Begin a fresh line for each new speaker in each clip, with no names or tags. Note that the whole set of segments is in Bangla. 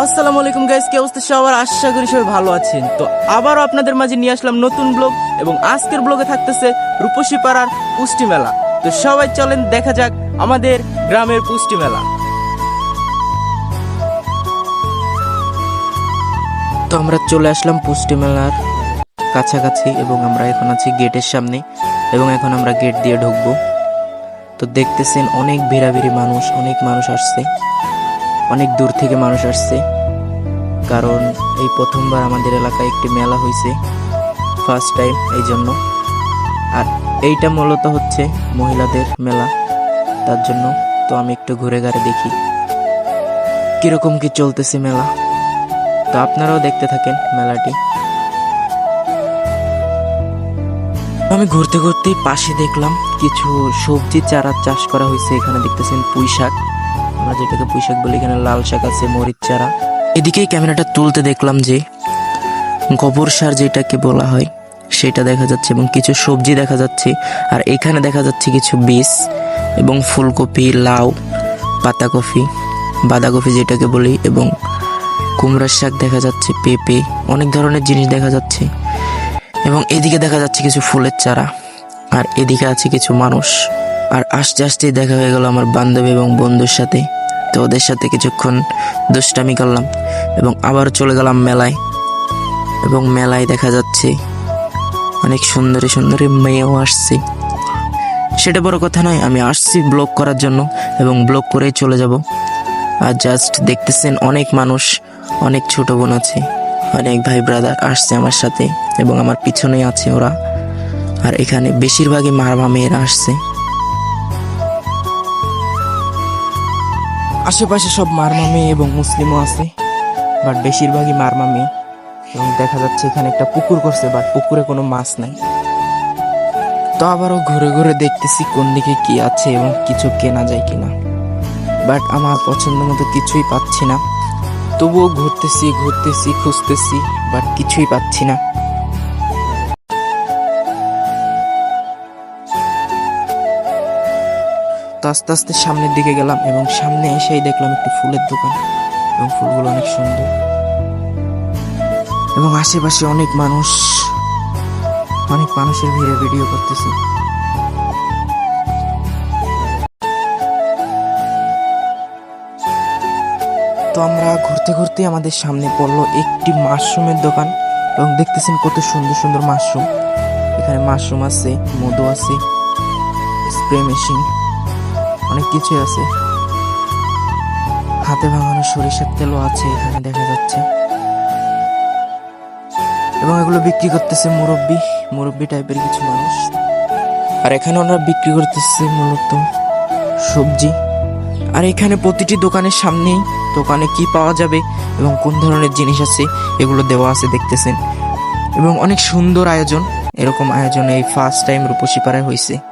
আসসালামু আলাইকুম গাইস কি অবস্থা? সবার আশা করি সবাই ভালো আছেন। তো আবারও আপনাদের মাঝে নিয়ে আসলাম নতুন ব্লগ এবং আজকের ব্লগে থাকতেছে রূপসী পাড়ার পুষ্টি মেলা। তো সবাই চলেন, দেখা যাক আমাদের গ্রামের পুষ্টি মেলা। তো আমরা চলে আসলাম পুষ্টি মেলার কাছাকাছি এবং আমরা এখন আছি গেটের সামনে এবং এখন আমরা গেট দিয়ে ঢুকবো। তো দেখতেছেন অনেক ভিড়াভিড়ি মানুষ, অনেক মানুষ আসছে। অনেক দূর থেকে মানুষ আসছে। কারণ এই প্রথমবার আমাদের এলাকায় একটি মেলা হয়েছে ফার্স্ট টাইম এই জন্য। আর এইটা মূলত হচ্ছে মহিলাদের মেলা, তার জন্য তো আমি একটু ঘুরে ঘাড়ে দেখি। কীরকম কি চলতেছে মেলা? তো আপনারাও দেখতে থাকেন মেলাটি। আমি ঘুরতে ঘুরতে পাশে দেখলাম কিছু সবজি চারা চাষ করা হয়েছে, এখানে দেখতেছেন পুঁই শাক আমরা যেটাকে পুঁই শাক বলি এখানে লাল শাক আছে, মরিচ চারা। এদিকেই ক্যামেরাটা তুলতে দেখলাম যে গোবর সার যেটাকে বলা হয়, সেটা দেখা যাচ্ছে এবং কিছু সবজি দেখা যাচ্ছে, আর এখানে দেখা যাচ্ছে কিছু বীজ এবং ফুলকপি, লাউ, পাতাকপি, বাঁধাকপি যেটাকে বলি এবং কুমড়ার শাক দেখা যাচ্ছে, পেঁপে, অনেক ধরনের জিনিস দেখা যাচ্ছে এবং এদিকে দেখা যাচ্ছে কিছু ফুলের চারা, আর এদিকে আছে কিছু মানুষ। আর আস্তে আস্তে দেখা হয়ে গেল আমার বান্ধবী এবং বন্ধুর সাথে। তো ওদের সাথে কিছুক্ষণ দুষ্টামি করলাম এবং আবার চলে গেলাম মেলায়। এবং মেলায় দেখা যাচ্ছে অনেক সুন্দরী সুন্দরী মেয়েও আসছে। সেটা বড় কথা নয়, আমি আসছি ব্লগ করার জন্য এবং ব্লগ করেই চলে যাব। আর জাস্ট দেখতেছেন অনেক মানুষ, অনেক ছোট বোন আছে, অনেক ভাই ব্রাদার আসছে আমার সাথে এবং আমার পিছনেই আছে ওরা। আর এখানে বেশিরভাগই মারমা মেয়েরা আসছে। আশেপাশে সব মারমা মেয়ে এবং মুসলিমও আছে বাট বেশিরভাগই মারমা মেয়ে। এবং দেখা যাচ্ছে এখানে একটা পুকুর করছে বাট পুকুরে কোনো মাছ নাই। তো আবারও ঘুরে ঘুরে দেখতেছি কোন দিকে কি আছে এবং কিছু কেনা যায় কিনা। বাট আমার পছন্দ মতো কিছুই পাচ্ছি না। তবুও ঘুরতেছি ঘুরতেছি, খুঁজতেছি বাট কিছুই পাচ্ছি না। তো আস্তে আস্তে সামনের দিকে গেলাম এবং সামনে এসেই দেখলাম একটি ফুলের দোকান এবং ফুলগুলো অনেক সুন্দর। এবং আশেপাশে অনেক মানুষ, অনেক মানুষের ভিড়ে ভিডিও করতেছে। তো আমরা ঘুরতে ঘুরতে আমাদের সামনে পড়ল একটি মাশরুমের দোকান এবং দেখতেছেন কত সুন্দর সুন্দর মাশরুম। এখানে মাশরুম আছে, মধু আছে, স্প্রে মেশিন। অনেক কিছুই আছে। হাতে ভাঙানো সরিষার তেলও আছে এখানে দেখা যাচ্ছে। এবং এগুলো বিক্রি করতেছে মুরব্বী, মুরব্বি টাইপের কিছু মানুষ। আর এখানে ওনারা বিক্রি করতেছে মূলত সবজি। আর এখানে প্রতিটি দোকানের সামনেই দোকানে কি পাওয়া যাবে এবং কোন ধরনের জিনিস আছে এগুলো দেওয়া আছে দেখতেছেন। এবং অনেক সুন্দর আয়োজন, এরকম আয়োজন এই ফার্স্ট টাইম রূপসী পাড়ায় হয়েছে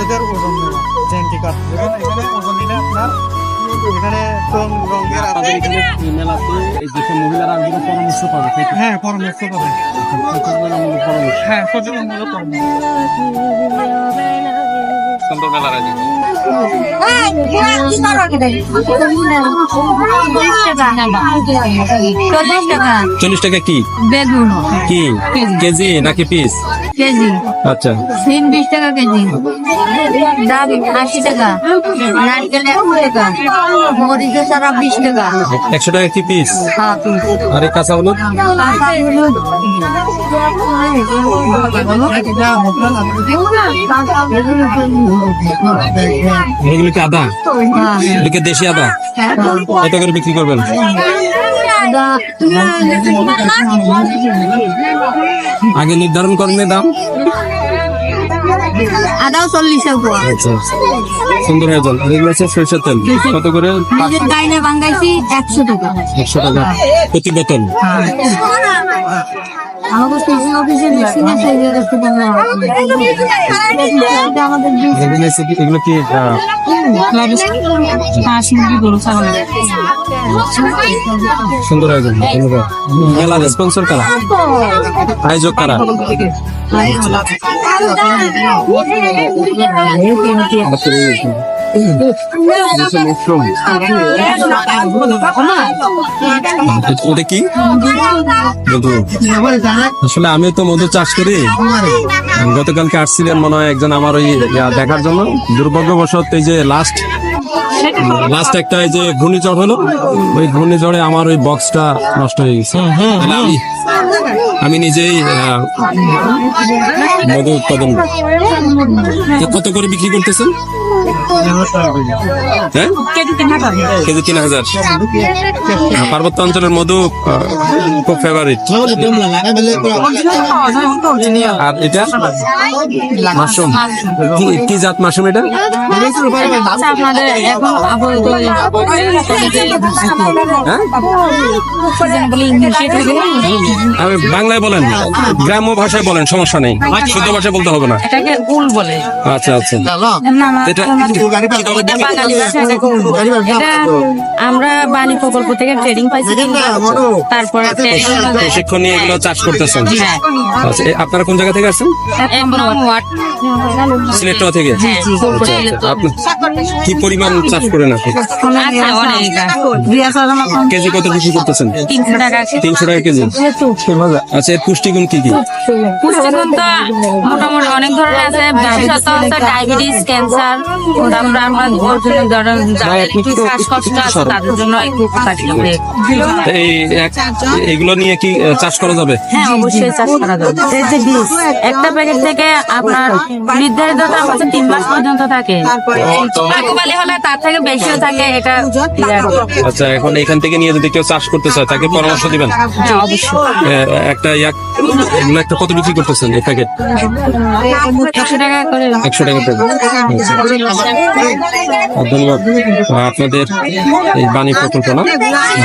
বাচ্চাদের ওজন জেএমপি কার্ড এবং এখানে ওজন নিলে আপনার এখানে কোন রঙের
আপনাদের
আছে
এখানে ইমেল এই দেশের মহিলারা পরামর্শ পাবে
হ্যাঁ পরামর্শ
পাবে।
হ্যাঁ পরামর্শ।
সুন্দর মেলার আয়োজন
চল্লিশ টাকা
চল্লিশ টাকা কি?
বেগুন।
কি? কেজি। নাকি পিস?
কেজি।
আচ্ছা।
সিম বিশ টাকা কেজি। ডাব আশি টাকা। নারকেল একশো টাকা। মরিচের সারা বিশ টাকা।
একশো টাকা কি পিস?
হ্যাঁ, পিস।
আর এই কাঁচা হলুদ?
কাঁচা হলুদ।
এগুলো কি আদা?
হ্যাঁ,
এগুলো কি দেশি আদা? কত করে বিক্রি করবেন? আগে নির্ধারণ করেন দাম।
আদাও পোয়া
আচ্ছা। সুন্দর এগুলো সরিষার তেল। কত করে?
নিজের গাইনে বাঙ্গাইছি একশো টাকা।
একশো টাকা। প্রতি বোতল।
আমাদের কৃষি অফিসে মেশিনে আমাদের
এগুলো কি-
হাঁস মুরগি গরু ছাগল
সুন্দর আয়োজন ধন্যবাদ মেলার স্পন্সর কারা আয়োজক কারা ওটা কি মধু আসলে আমি তো মধু চাষ করি। গতকালকে আসছিলেন মনে হয় একজন আমার ওই দেখার জন্য। দুর্ভাগ্যবশত এই যে লাস্ট লাস্ট একটা এই যে ঘূর্ণিঝড় হলো ওই ঘূর্ণিঝড়ে আমার ওই বক্সটা নষ্ট হয়ে গেছে। আমি- নিজেই মধু উৎপাদন কত করে বিক্রি করতেছেন? হ্যাঁ? কেজি তিন হাজার। পার্বত্য অঞ্চলের মধু খুব ফেভারিট আর এটা? মাশরুম। কি- জাত মাশরুম এটা? হ্যাঁ? আমি বাংলায় বলেন গ্রাম্য ভাষায় বলেন সমস্যা নেই শুদ্ধ ভাষায় বলতে হবে না
এটাকে উল বলে
আচ্ছা আচ্ছা এটা
আমরা বাণী প্রকল্প থেকে ট্রেনিং পাইছি তারপরে
প্রশিক্ষণ নিয়ে এগুলো চাষ করতেছেন
হ্যাঁ
আচ্ছা আপনারা কোন জায়গা থেকে আসছেন
ওয়ার্ড
সিলেক্টর থেকে
হ্যাঁ
আচ্ছা, আচ্ছা। আপনি কি পরিমাণ চাষ করেন আপনি
আচ্ছা
কেজি কত বিক্রি করতেছেন
তিনশো টাকা
কেজি আচ্ছা এর পুষ্টিগুণ কি কি?
পুষ্টিগুণ তো মোটামুটি অনেক ধরনের আছে। বিশেষত হচ্ছে ডায়াবেটিস ক্যান্সার তারপরে আমরা একটু শ্বাসকষ্ট আছে তাদের জন্য একটু উপকারী
এই এগুলো নিয়ে কি চাষ করা যাবে?
হ্যাঁ অবশ্যই চাষ করা যাবে। এই যে বীজ। একটা প্যাকেট থেকে আপনার নির্ধারিত দাম হচ্ছে তিন মাস পর্যন্ত থাকে। হলে তার থেকে বেশিও থাকে এটা
আচ্ছা এখন এখান থেকে নিয়ে যদি কেউ চাষ করতে চায় তাকে পরামর্শ দিবেন?
হ্যাঁ অবশ্যই।
আহ, একটা ইয়াক এগুলো একটা কত বিক্রি করতেছেন এই প্যাকেট
একশো টাকা করে।
একশো টাকা প্যাকেট ধন্যবাদ। আপনাদের এই বাণী প্রকল্প না?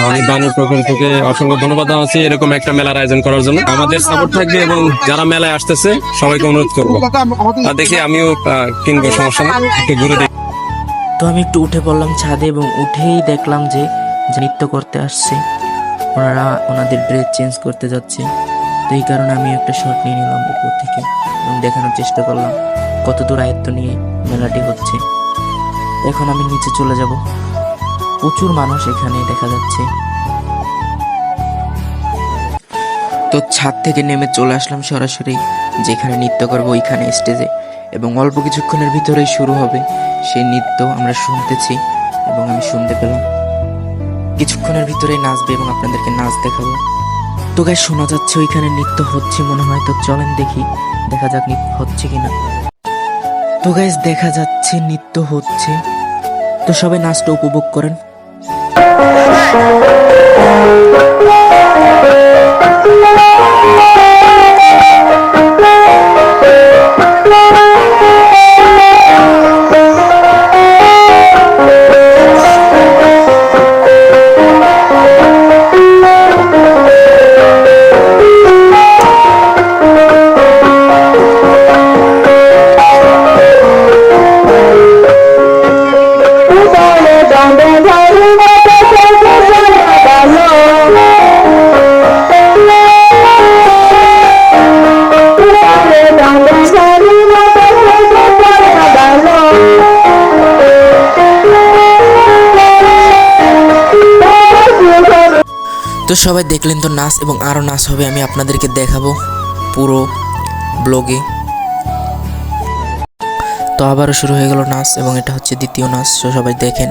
আমি বাণী প্রকল্পকে অসংখ্য ধন্যবাদ জানাচ্ছি। এরকম একটা মেলার আয়োজন করার জন্য। আমাদের সাপোর্ট থাকবে এবং যারা মেলায় আসতেছে সবাইকে অনুরোধ করব। আর দেখি আমিও কিনবো সমস্যা না একটু ঘুরে দেখি।
তো আমি একটু উঠে পড়লাম ছাদে এবং উঠেই দেখলাম যে যে নৃত্য করতে আসছে। ওনারা ওনাদের ড্রেস চেঞ্জ করতে যাচ্ছে। তো এই কারণে আমি একটা শট নিয়ে নিলাম উপর থেকে এবং দেখানোর চেষ্টা করলাম কত দূর আয়ত্ত নিয়ে মেলাটি হচ্ছে। এখন আমি নিচে চলে যাব। প্রচুর মানুষ এখানে দেখা যাচ্ছে। তো ছাদ থেকে নেমে চলে আসলাম সরাসরি, যেখানে নৃত্য করব ওইখানে স্টেজে এবং অল্প কিছুক্ষণের ভিতরেই শুরু হবে সেই নৃত্য আমরা শুনতেছি এবং আমি শুনতে পেলাম। কিছুক্ষণের ভিতরেই নাচবে এবং আপনাদেরকে নাচ দেখাবো। তো গায়ে শোনা যাচ্ছে ওইখানে নৃত্য হচ্ছে, মনে হয় তো চলেন দেখি, দেখা যাক নৃত্য হচ্ছে কিনা। তো গাইজ দেখা যাচ্ছে, নৃত্য হচ্ছে। তো সবাই নাচটা উপভোগ করেন। তো সবাই দেখলেন তো নাচ এবং আরও নাচ হবে, আমি আপনাদেরকে দেখাবো পুরো ব্লগে। তো আবারও শুরু হয়ে গেল নাচ এবং এটা হচ্ছে দ্বিতীয় নাচ সবাই দেখেন।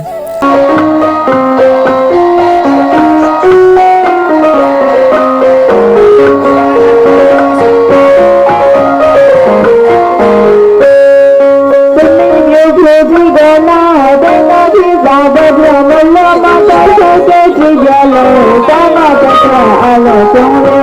哎两千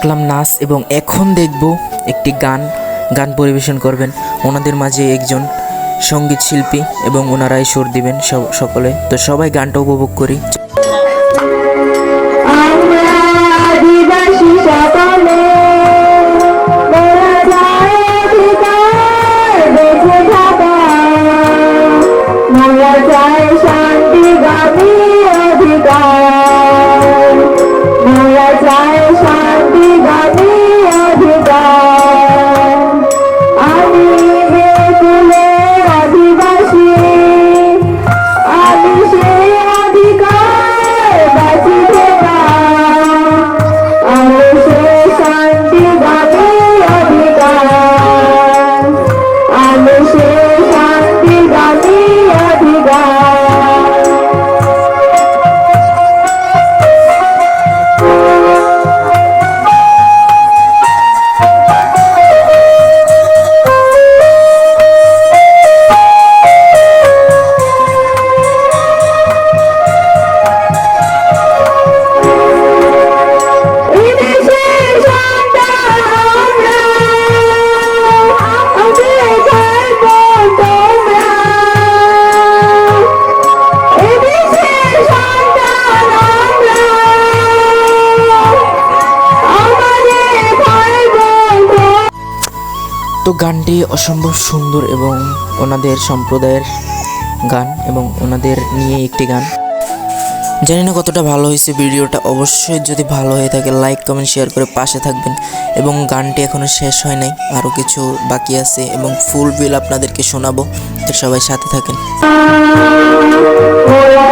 দেখলাম নাচ এবং এখন দেখব একটি গান। গান পরিবেশন করবেন। ওনাদের মাঝে একজন সংগীত শিল্পী এবং ওনারাই সুর দিবেন সকলে। তো সবাই গানটা উপভোগ করি। তো গানটি অসম্ভব সুন্দর এবং ওনাদের সম্প্রদায়ের গান এবং ওনাদের নিয়ে একটি গান। জানি না কতটা ভালো হয়েছে ভিডিওটা, অবশ্যই যদি ভালো হয়ে থাকে লাইক কমেন্ট শেয়ার করে পাশে থাকবেন। এবং গানটি এখনও শেষ হয় নাই আরও কিছু বাকি আছে এবং ফুল বিল আপনাদেরকে শোনাবো। তো সবাই সাথে থাকেন।
মোরা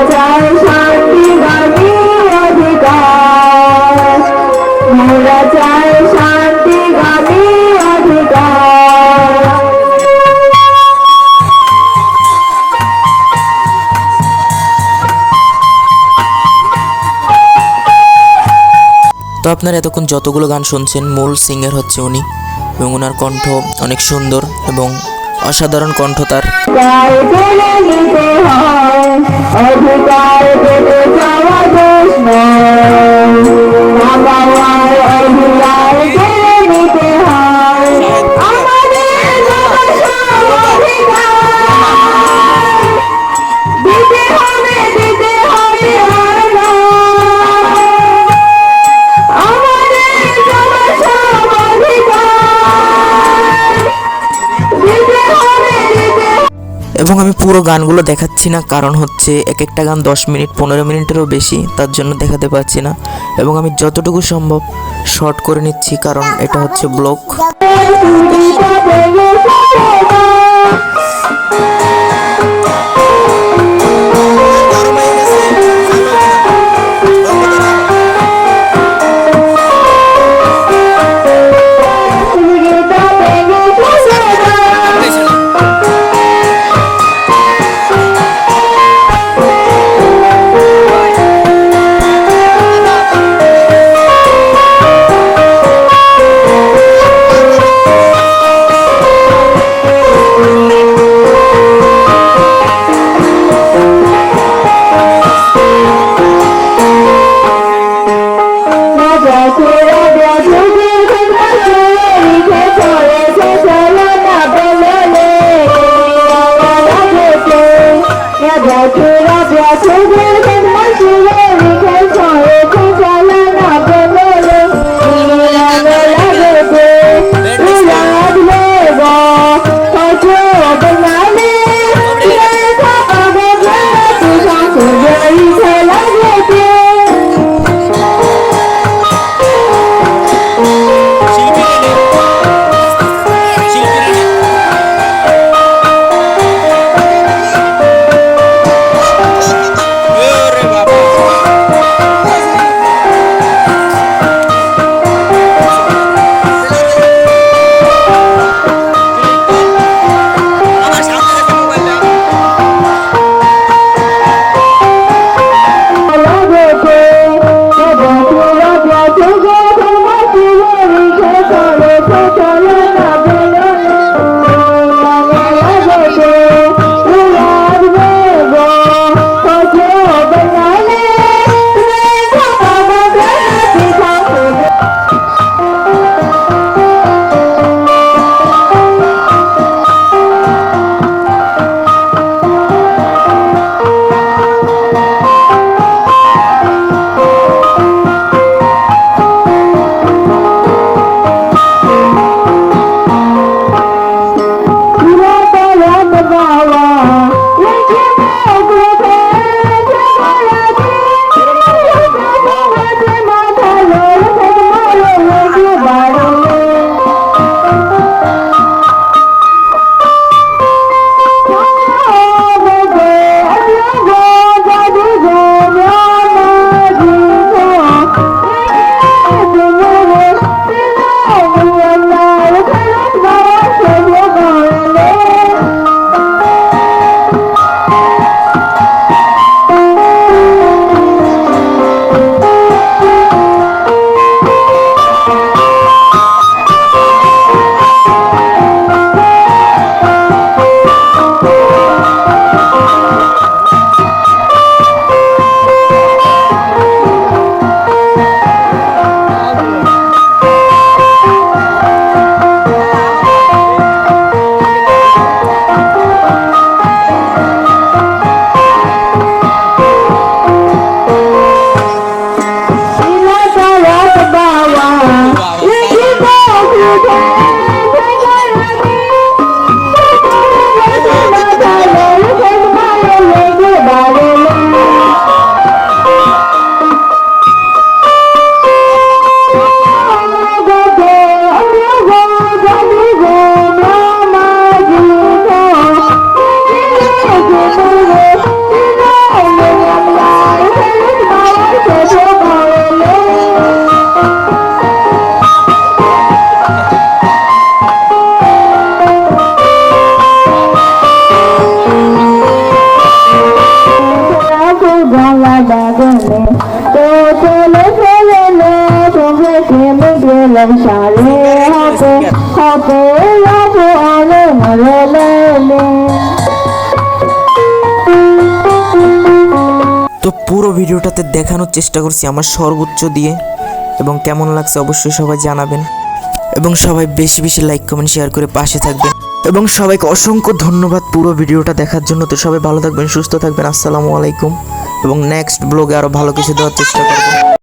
আপনারা এতক্ষণ যতগুলো গান শুনছেন, মূল সিঙ্গার হচ্ছে উনি এবং ওনার কণ্ঠ অনেক সুন্দর এবং অসাধারণ কণ্ঠ তার। পুরো গানগুলো দেখাচ্ছি না, কারণ হচ্ছে এক একটা গান দশ মিনিট, পনেরো মিনিটেরও বেশি, তার জন্য দেখাতে পারছি না। এবং আমি যতটুকু সম্ভব শর্ট করে নিচ্ছি, কারণ এটা হচ্ছে ব্লগ তো
তো পুরো ভিডিওটাতে দেখানোর চেষ্টা করছি আমার সর্বোচ্চ দিয়ে। এবং কেমন লাগছে অবশ্যই সবাই জানাবেন। এবং সবাই বেশি বেশি লাইক কমেন্ট শেয়ার করে পাশে থাকবেন। এবং সবাইকে অসংখ্য ধন্যবাদ পুরো ভিডিওটা দেখার জন্য। তো সবাই ভালো থাকবেন, সুস্থ থাকবেন। আসসালামু আলাইকুম। এবং নেক্সট ব্লগে আরও ভালো কিছু দেওয়ার চেষ্টা করব।